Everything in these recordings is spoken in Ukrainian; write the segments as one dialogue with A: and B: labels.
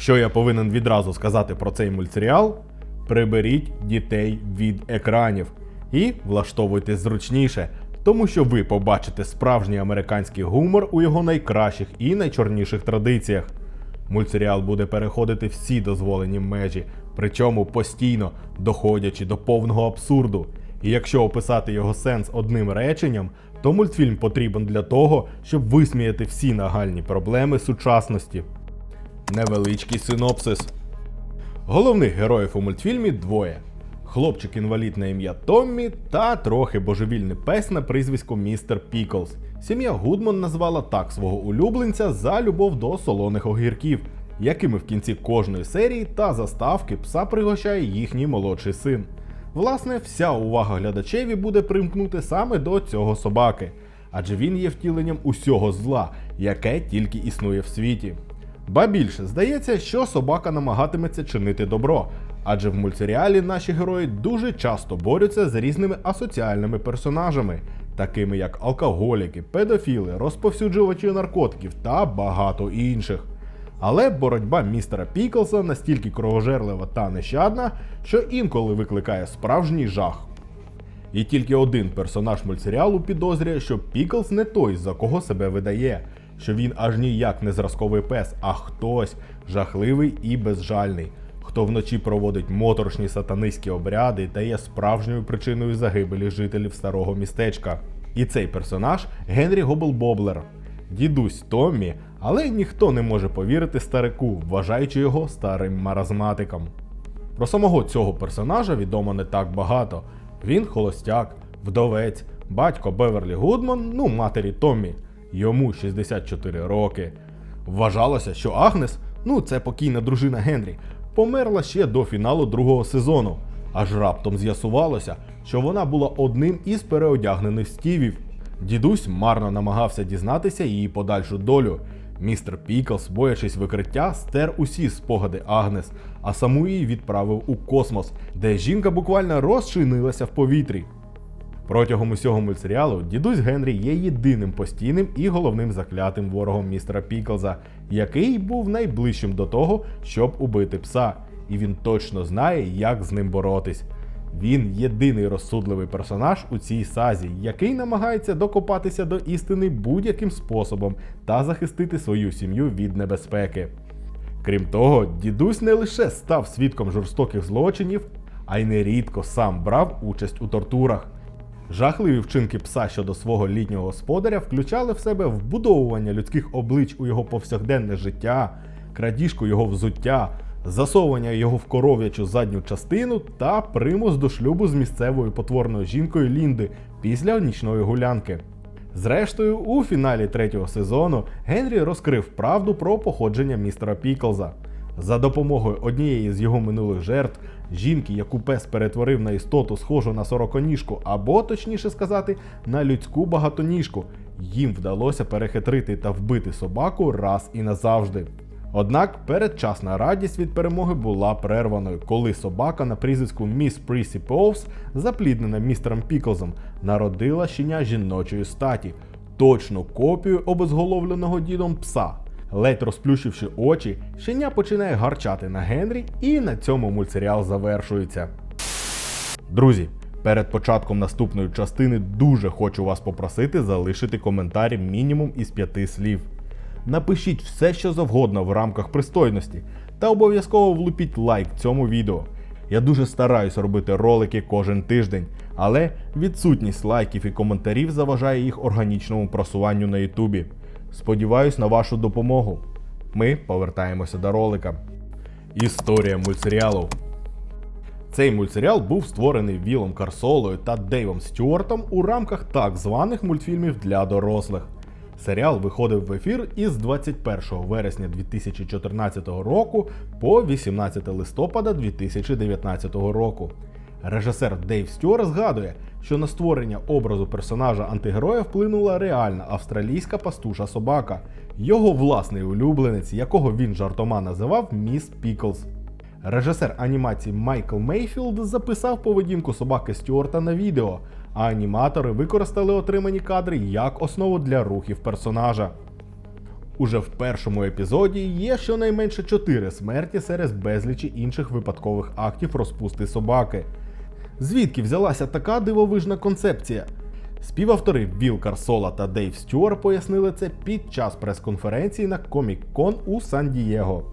A: Що я повинен відразу сказати про цей мультсеріал? Приберіть дітей від екранів і влаштовуйтесь зручніше, тому що ви побачите справжній американський гумор у його найкращих і найчорніших традиціях. Мультсеріал буде переходити всі дозволені межі, причому постійно доходячи до повного абсурду. І якщо описати його сенс одним реченням, то мультфільм потрібен для того, щоб висміяти всі нагальні проблеми сучасності. Невеличкий синопсис. Головних героїв у мультфільмі двоє: хлопчик-інвалід на ім'я Томмі та трохи божевільний пес на прізвисько Містер Піклз. Сім'я Гудман назвала так свого улюбленця за любов до солоних огірків, якими в кінці кожної серії та заставки пса пригощає їхній молодший син. Власне, вся увага глядачеві буде примкнути саме до цього собаки, адже він є втіленням усього зла, яке тільки існує в світі. Ба більше, здається, що собака намагатиметься чинити добро, адже в мультсеріалі наші герої дуже часто борються з різними асоціальними персонажами, такими як алкоголіки, педофіли, розповсюджувачі наркотиків та багато інших. Але боротьба містера Піклса настільки кровожерлива та нещадна, що інколи викликає справжній жах. І тільки один персонаж мультсеріалу підозрює, що Піклс не той, за кого себе видає, що він аж ніяк не зразковий пес, а хтось жахливий і безжальний, хто вночі проводить моторошні сатанистські обряди та є справжньою причиною загибелі жителів старого містечка. І цей персонаж Генрі Гоблбоблер, дідусь Томмі, але ніхто не може повірити старику, вважаючи його старим маразматиком. Про самого цього персонажа відомо не так багато. Він холостяк, вдовець, батько Беверлі Гудман, ну матері Томмі. Йому 64 роки. Вважалося, що Агнес, ну це покійна дружина Генрі, померла ще до фіналу другого сезону. Аж раптом з'ясувалося, що вона була одним із переодягнених стівів. Дідусь марно намагався дізнатися її подальшу долю. Містер Піклс, боячись викриття, стер усі спогади Агнес, а саму її відправив у космос, де жінка буквально розчинилася в повітрі. Протягом усього мультсеріалу дідусь Генрі є єдиним постійним і головним заклятим ворогом містера Піклза, який був найближчим до того, щоб убити пса, і він точно знає, як з ним боротись. Він єдиний розсудливий персонаж у цій сазі, який намагається докопатися до істини будь-яким способом та захистити свою сім'ю від небезпеки. Крім того, дідусь не лише став свідком жорстоких злочинів, а й нерідко сам брав участь у тортурах. Жахливі вчинки пса щодо свого літнього господаря включали в себе вбудовування людських облич у його повсякденне життя, крадіжку його взуття, засовування його в коров'ячу задню частину та примус до шлюбу з місцевою потворною жінкою Лінди після нічної гулянки. Зрештою, у фіналі третього сезону Генрі розкрив правду про походження містера Піклза. За допомогою однієї з його минулих жертв, жінки, яку пес перетворив на істоту, схожу на сороконіжку, або, точніше сказати, на людську багатоніжку, їм вдалося перехитрити та вбити собаку раз і назавжди. Однак передчасна радість від перемоги була перерваною, коли собака на прізвиську Міс Прісі Поувс, запліднена містером Піклзом, народила щеня жіночої статі, точну копію обезголовленого дідом пса. Ледь розплющивши очі, щеня починає гарчати на Генрі, і на цьому мультсеріал завершується. Друзі, перед початком наступної частини дуже хочу вас попросити залишити коментарі мінімум із п'яти слів. Напишіть все, що завгодно в рамках пристойності, та обов'язково влупіть лайк цьому відео. Я дуже стараюсь робити ролики кожен тиждень, але відсутність лайків і коментарів заважає їх органічному просуванню на Ютубі. Сподіваюсь на вашу допомогу. Ми повертаємося до ролика. Історія мультсеріалу. Цей мультсеріал був створений Вілом Карсолою та Дейвом Стюартом у рамках так званих мультфільмів для дорослих. Серіал виходив в ефір із 21 вересня 2014 року по 18 листопада 2019 року. Режисер Дейв Стюарт згадує, що на створення образу персонажа антигероя вплинула реальна австралійська пастуша собака, його власний улюбленець, якого він жартома називав Міс Піклз. Режисер анімації Майкл Мейфілд записав поведінку собаки Стюарта на відео, а аніматори використали отримані кадри як основу для рухів персонажа. Уже в першому епізоді є щонайменше 4 смерті серед безлічі інших випадкових актів розпусти собаки. Звідки взялася така дивовижна концепція? Співавтори Віл Карсола та Дейв Стюар пояснили це під час прес-конференції на Комік-Кон у Сан-Дієго.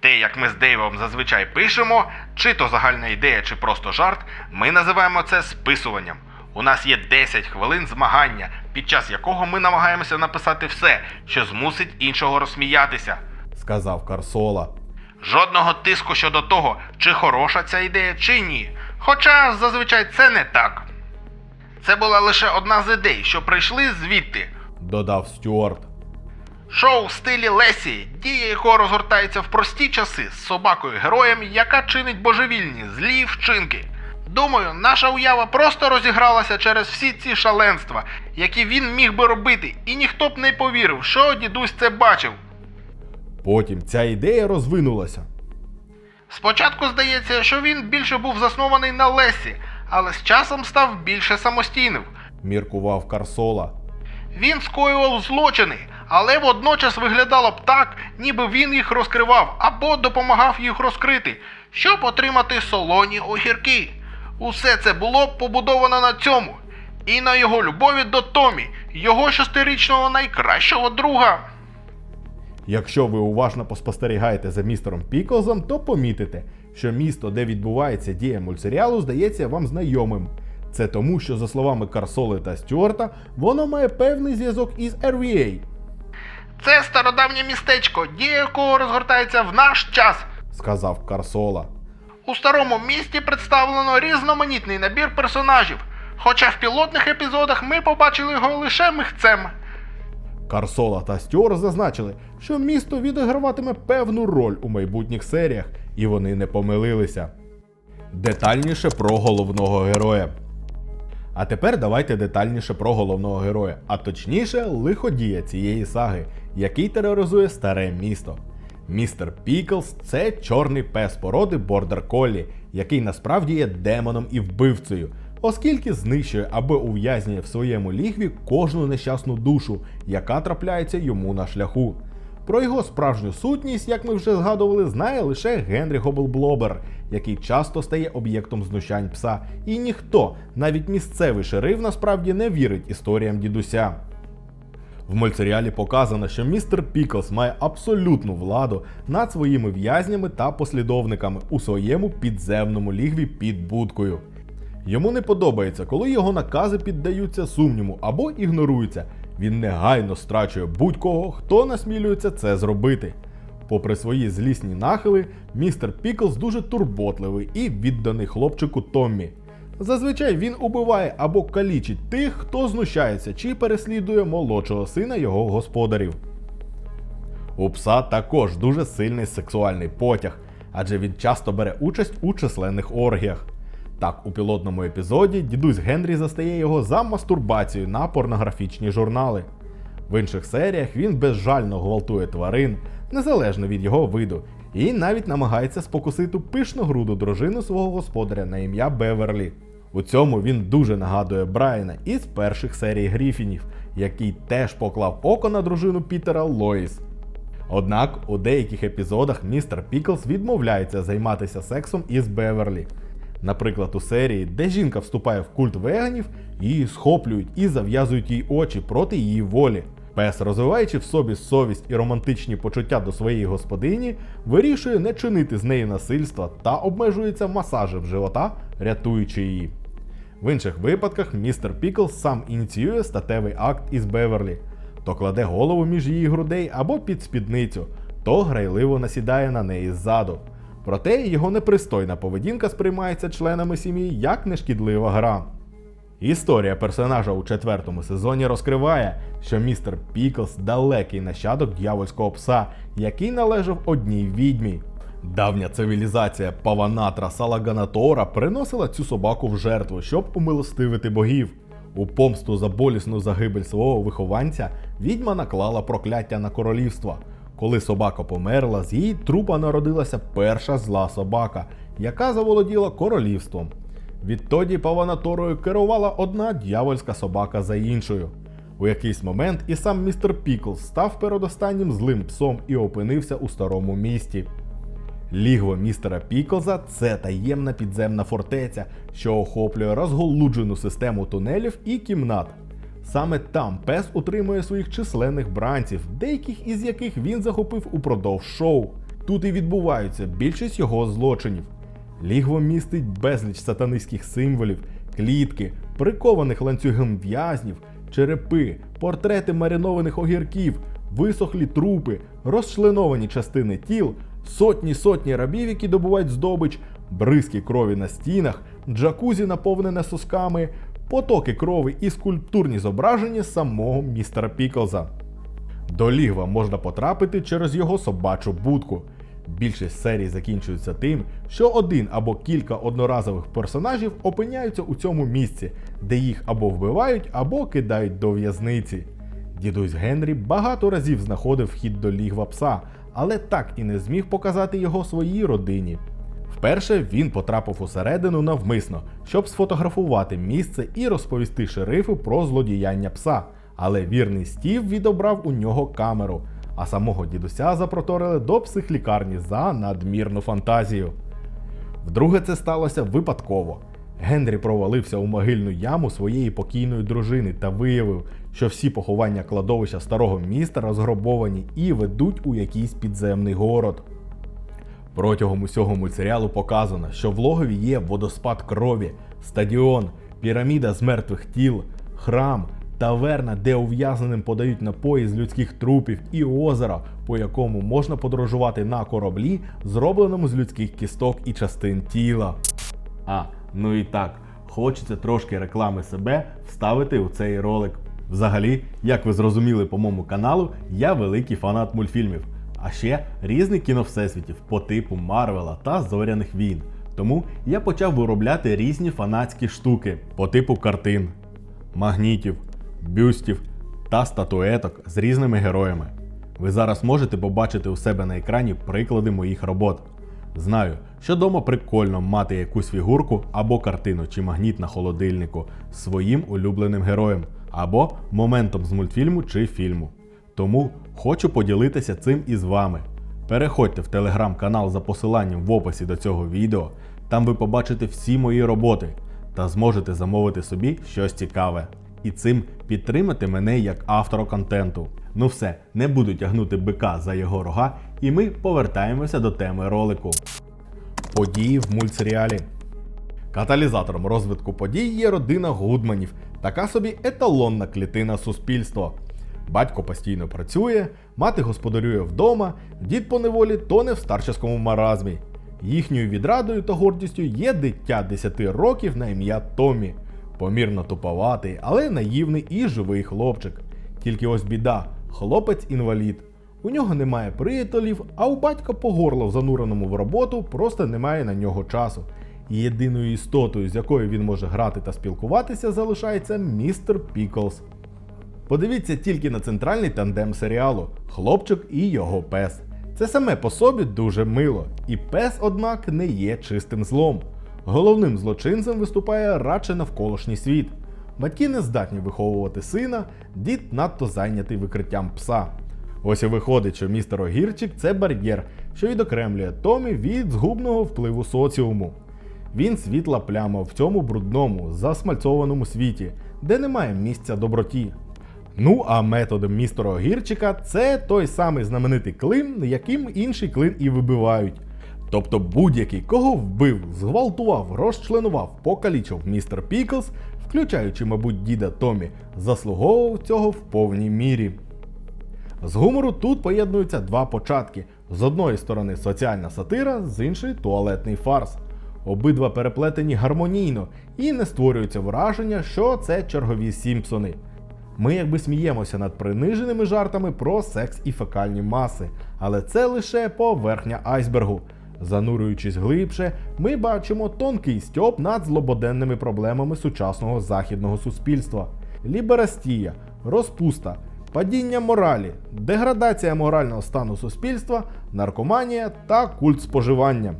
B: Те, як ми з Дейвом зазвичай пишемо, чи то загальна ідея, чи просто жарт, ми називаємо це списуванням. У нас є 10 хвилин змагання, під час якого ми намагаємося написати все, що змусить іншого розсміятися.
A: сказав Карсола.
B: Жодного тиску щодо того, чи хороша ця ідея, чи ні. Хоча зазвичай це не так. Це була лише одна з ідей, що прийшли звідти.
A: Додав Стюарт.
B: Шоу в стилі Лесі, дія якого розгортається в прості часи з собакою героєм, яка чинить божевільні злі вчинки. Думаю, наша уява просто розігралася через всі ці шаленства, які він міг би робити, і ніхто б не повірив, що дідусь це бачив.
A: Потім ця ідея розвинулася.
B: Спочатку здається, що він більше був заснований на Лесі, але з часом став більше самостійним.
A: Міркував Карсола.
B: Він скоював злочини, але водночас виглядало б так, ніби він їх розкривав або допомагав їх розкрити, щоб отримати солоні огірки. Усе це було б побудовано на цьому і на його любові до Томі, його шестирічного найкращого друга.
A: Якщо ви уважно поспостерігаєте за містером Піклзом, то помітите, що місто, де відбувається дія мультсеріалу, здається вам знайомим. Це тому, що, за словами Карсоли та Стюарта, воно має певний зв'язок із RVA,
B: Це стародавнє містечко, дія якого розгортається в наш час.
A: сказав Карсола.
B: У старому місті представлено різноманітний набір персонажів, хоча в пілотних епізодах ми побачили його лише михцем.
A: Карсола та Стюарт зазначили, що місто відіграватиме певну роль у майбутніх серіях, і вони не помилилися. Детальніше про головного героя. А тепер давайте детальніше про головного героя, а точніше лиходія цієї саги, який тероризує старе місто. Містер Піклс це чорний пес породи Бордер Коллі, який насправді є демоном і вбивцею, оскільки знищує або ув'язнює в своєму лігві кожну нещасну душу, яка трапляється йому на шляху. Про його справжню сутність, як ми вже згадували, знає лише Генрі Гоблблобер, який часто стає об'єктом знущань пса, і ніхто, навіть місцевий шериф, насправді не вірить історіям дідуся. В мультсеріалі показано, що містер Піклс має абсолютну владу над своїми в'язнями та послідовниками у своєму підземному лігві під будкою. Йому не подобається, коли його накази піддаються сумніву або ігноруються. Він негайно страчує будь-кого, хто насмілюється це зробити. Попри свої злісні нахили, містер Піклс дуже турботливий і відданий хлопчику Томмі. Зазвичай він убиває або калічить тих, хто знущається чи переслідує молодшого сина його господарів. У пса також дуже сильний сексуальний потяг, адже він часто бере участь у численних оргіях. Так, у пілотному епізоді дідусь Генрі застає його за мастурбацією на порнографічні журнали. В інших серіях він безжально гвалтує тварин, незалежно від його виду, і навіть намагається спокусити пишногруду дружину свого господаря на ім'я Беверлі. У цьому він дуже нагадує Брайана із перших серій Гріфінів, який теж поклав око на дружину Пітера Лоїс. Однак у деяких епізодах містер Піклс відмовляється займатися сексом із Беверлі. Наприклад, у серії, де жінка вступає в культ веганів, її схоплюють і зав'язують їй очі проти її волі. Пес, розвиваючи в собі совість і романтичні почуття до своєї господині, вирішує не чинити з нею насильства та обмежується масажем живота, рятуючи її. В інших випадках містер Піклс сам ініціює статевий акт із Беверлі, то кладе голову між її грудей або під спідницю, то грайливо насідає на неї ззаду. Проте його непристойна поведінка сприймається членами сім'ї як нешкідлива гра. Історія персонажа у четвертому сезоні розкриває, що містер Піклс далекий нащадок дьявольського пса, який належав одній відьмі. Давня цивілізація Паванатра Салаганатора приносила цю собаку в жертву, щоб умилостивити богів. У помсту за болісну загибель свого вихованця відьма наклала прокляття на королівство. Коли собака померла, з її трупа народилася перша зла собака, яка заволоділа королівством. Відтоді Паванаторою керувала одна дьявольська собака за іншою. У якийсь момент і сам містер Піклз став передостаннім злим псом і опинився у старому місті. Лігво містера Піклза це таємна підземна фортеця, що охоплює розголуджену систему тунелів і кімнат. Саме там пес утримує своїх численних бранців, деяких із яких він захопив упродовж шоу. Тут і відбуваються більшість його злочинів. Лігво містить безліч сатанистських символів, клітки, прикованих ланцюгом в'язнів, черепи, портрети маринованих огірків, висохлі трупи, розчленовані частини тіл, сотні сотні рабів, які добувають здобич, бризки крові на стінах, джакузі, наповнене сосками, потоки крові і скульптурні зображення самого містера Піклза. До лігва можна потрапити через його собачу будку. Більшість серій закінчується тим, що один або кілька одноразових персонажів опиняються у цьому місці, де їх або вбивають, або кидають до в'язниці. Дідусь Генрі багато разів знаходив вхід до лігва пса, але так і не зміг показати його своїй родині. Вперше він потрапив усередину навмисно, щоб сфотографувати місце і розповісти шерифу про злодіяння пса. Але вірний Стів відобрав у нього камеру, а самого дідуся запроторили до психлікарні за надмірну фантазію. Вдруге це сталося випадково. Генрі провалився у могильну яму своєї покійної дружини та виявив, що всі поховання кладовища старого міста розгробовані і ведуть у якийсь підземний город. Протягом усього мультсеріалу показано, що в логові є водоспад крові, стадіон, піраміда з мертвих тіл, храм, таверна, де ув'язненим подають напої з людських трупів, і озеро, по якому можна подорожувати на кораблі, зробленому з людських кісток і частин тіла. А, ну і так, хочеться трошки реклами себе вставити у цей ролик. Взагалі, як ви зрозуміли по моєму каналу, я великий фанат мультфільмів, а ще різних кіновсесвітів по типу Марвела та Зоряних війн. Тому я почав виробляти різні фанатські штуки по типу картин, магнітів, бюстів та статуеток з різними героями. Ви зараз можете побачити у себе на екрані приклади моїх робот. Знаю, що дома прикольно мати якусь фігурку або картину чи магніт на холодильнику своїм улюбленим героєм, або моментом з мультфільму чи фільму. Тому хочу поділитися цим із вами. Переходьте в телеграм-канал за посиланням в описі до цього відео, там ви побачите всі мої роботи та зможете замовити собі щось цікаве. І цим підтримати мене як автора контенту. Ну все, не буду тягнути бика за його рога, і ми повертаємося до теми ролику. Події в мультсеріалі. Каталізатором розвитку подій є родина Гудманів, така собі еталонна клітина суспільства. Батько постійно працює, мати господарює вдома, дід по неволі тоне в старческому маразмі. Їхньою відрадою та гордістю є дитя 10 років на ім'я Томі. Помірно туповатий, але наївний і живий хлопчик. Тільки ось біда, хлопець інвалід. У нього немає приятелів, а у батька по горло в зануреному в роботу просто немає на нього часу. Єдиною істотою, з якою він може грати та спілкуватися, залишається містер Піклз. Подивіться тільки на центральний тандем серіалу хлопчик і його пес. Це саме по собі дуже мило, і пес, однак, не є чистим злом. Головним злочинцем виступає радше навколишній світ. Батьки не здатні виховувати сина, дід надто зайнятий викриттям пса. Ось і виходить, що містер Огірчик це бар'єр, що відокремлює Томі від згубного впливу соціуму. Він світла пляма в цьому брудному, засмальцованому світі, де немає місця доброті. Ну а методом містера Огірчика це той самий знаменитий клин, яким інший клин і вибивають. Тобто будь-який, кого вбив, зґвалтував, розчленував, покалічив містер Піклз, включаючи, мабуть, діда Томі, заслуговував цього в повній мірі. З гумору тут поєднуються два початки: з одної сторони соціальна сатира, з іншої туалетний фарс. Обидва переплетені гармонійно і не створюється враження, що це чергові Сімпсони. Ми якби сміємося над приниженими жартами про секс і фекальні маси, але це лише поверхня айсбергу. Занурюючись глибше, ми бачимо тонкий стьоп над злободенними проблемами сучасного західного суспільства: ліберастія, розпуста, падіння моралі, деградація морального стану суспільства, наркоманія та культ споживання.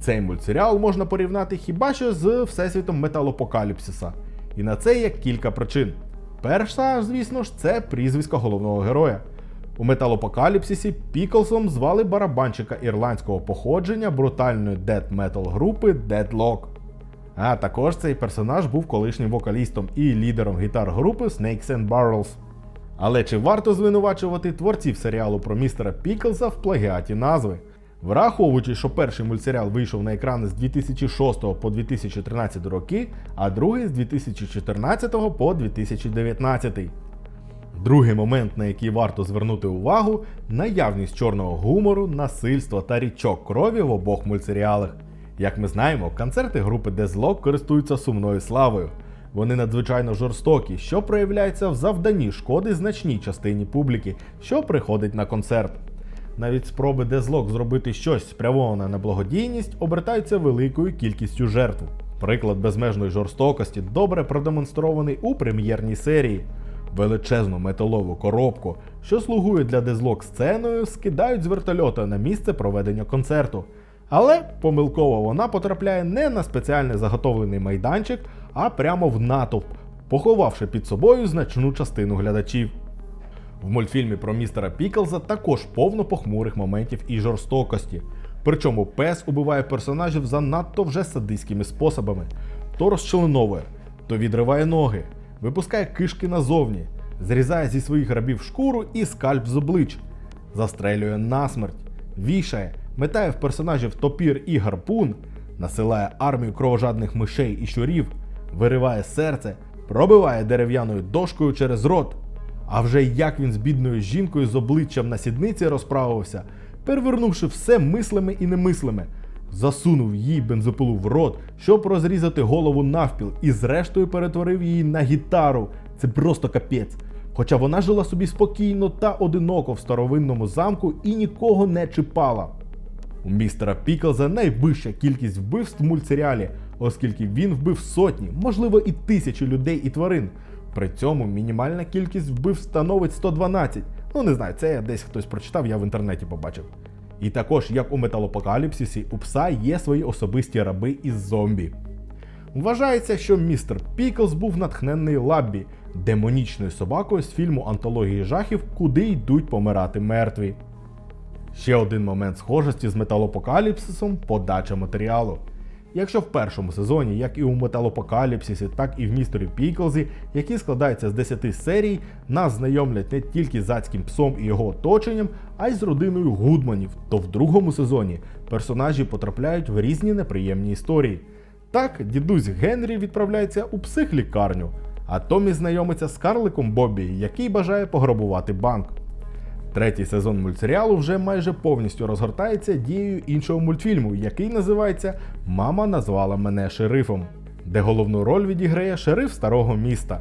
A: Цей мультсеріал можна порівняти хіба що з Всесвітом Металопокаліпсиса. І на це є кілька причин. Перша, звісно ж, це прізвисько головного героя. У металопокаліпсисі Піклсом звали барабанщика ірландського походження брутальної дед метал групи Deadlock. А також цей персонаж був колишнім вокалістом і лідером гітар групи Snakes and Barrels. Але чи варто звинувачувати творців серіалу про містера Піклса в плагіаті назви? Враховуючи, що перший мультсеріал вийшов на екрани з 2006 по 2013 роки, а другий з 2014 по 2019. Другий момент, на який варто звернути увагу, наявність чорного гумору, насильства та річок крові в обох мультсеріалах. Як ми знаємо, концерти групи Дезлок користуються сумною славою. Вони надзвичайно жорстокі, що проявляється в завданні шкоди значній частині публіки, що приходить на концерт. Навіть спроби Дезлок зробити щось спрямоване на благодійність обертаються великою кількістю жертв. Приклад безмежної жорстокості добре продемонстрований у прем'єрній серії. Величезну металову коробку, що слугує для дезлок сценою, скидають з вертольота на місце проведення концерту. Але помилково вона потрапляє не на спеціально заготовлений майданчик, а прямо в натовп, поховавши під собою значну частину глядачів. В мультфільмі про містера Піклза також повно похмурих моментів і жорстокості. Причому пес убиває персонажів занадто вже садистськими способами: то розчленовує, то відриває ноги, випускає кишки назовні, зрізає зі своїх рабів шкуру і скальп з облич, застрелює насмерть, вішає, метає в персонажів топір і гарпун, насилає армію кровожадних мишей і щурів, вириває серце, пробиває дерев'яною дошкою через рот. А вже як він з бідною жінкою з обличчям на сідниці розправився, перевернувши все мислими і немислими, засунув їй бензопилу в рот, щоб розрізати голову навпіл, і зрештою перетворив її на гітару. Це просто капець. Хоча вона жила собі спокійно та одиноко в старовинному замку і нікого не чіпала. У містера Піклза найвища кількість вбивств в мультсеріалі, оскільки він вбив сотні, можливо і тисячі людей і тварин. При цьому мінімальна кількість вбивств становить 112. Ну не знаю, це десь хтось прочитав, я в інтернеті побачив. І також, як у металопокаліпсисі, у пса є свої особисті раби із зомбі. Вважається, що містер Піклз був натхненний Лаббі, демонічною собакою з фільму антології жахів, куди йдуть помирати мертві. Ще один момент схожості з металопокаліпсисом подача матеріалу. Якщо в першому сезоні, як і у металопокаліпсисі, так і в містері Піклзі, які складаються з 10 серій, нас знайомлять не тільки з адським псом і його оточенням, а й з родиною Гудманів, то в другому сезоні персонажі потрапляють в різні неприємні історії. Так, дідусь Генрі відправляється у психлікарню, а Томі знайомиться з карликом Бобі, який бажає пограбувати банк. Третій сезон мультсеріалу вже майже повністю розгортається дією іншого мультфільму, який називається Мама назвала мене шерифом, де головну роль відіграє шериф старого міста.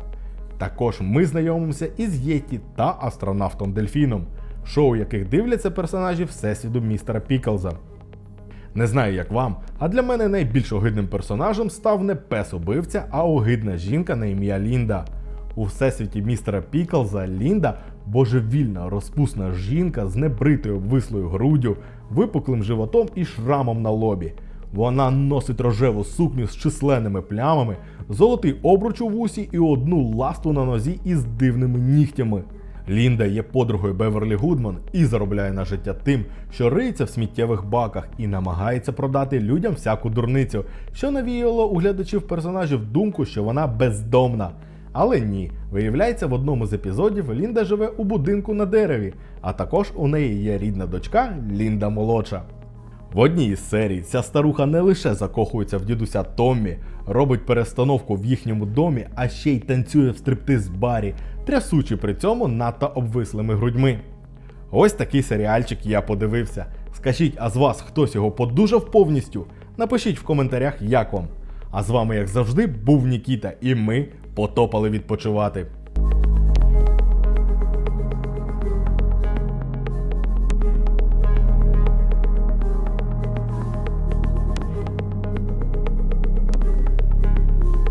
A: Також ми знайомимося із Єті та астронавтом Дельфіном, шоу яких дивляться персонажі Всесвіту містера Піклза. Не знаю, як вам, а для мене найбільш огидним персонажем став не пес убивця, а огидна жінка на ім'я Лінда. У всесвіті містера Піклза Лінда божевільна розпусна жінка з небритою обвислою груддю, випуклим животом і шрамом на лобі. Вона носить рожеву сукню з численними плямами, золотий обруч у вусі і одну ласту на нозі із дивними нігтями. Лінда є подругою Беверлі Гудман і заробляє на життя тим, що риється в сміттєвих баках і намагається продати людям всяку дурницю, що навіяло у глядачів персонажів думку, що вона бездомна. Але ні, виявляється, в одному з епізодів Лінда живе у будинку на дереві, а також у неї є рідна дочка Лінда молодша. В одній із серій ця старуха не лише закохується в дідуся Томмі, робить перестановку в їхньому домі, а ще й танцює в стриптиз-барі, трясучи при цьому надто обвислими грудьми. Ось такий серіальчик я подивився. Скажіть, а з вас хтось його подужав повністю? Напишіть в коментарях, як вам. А з вами, як завжди, був Нікіта, і ми потопали відпочивати.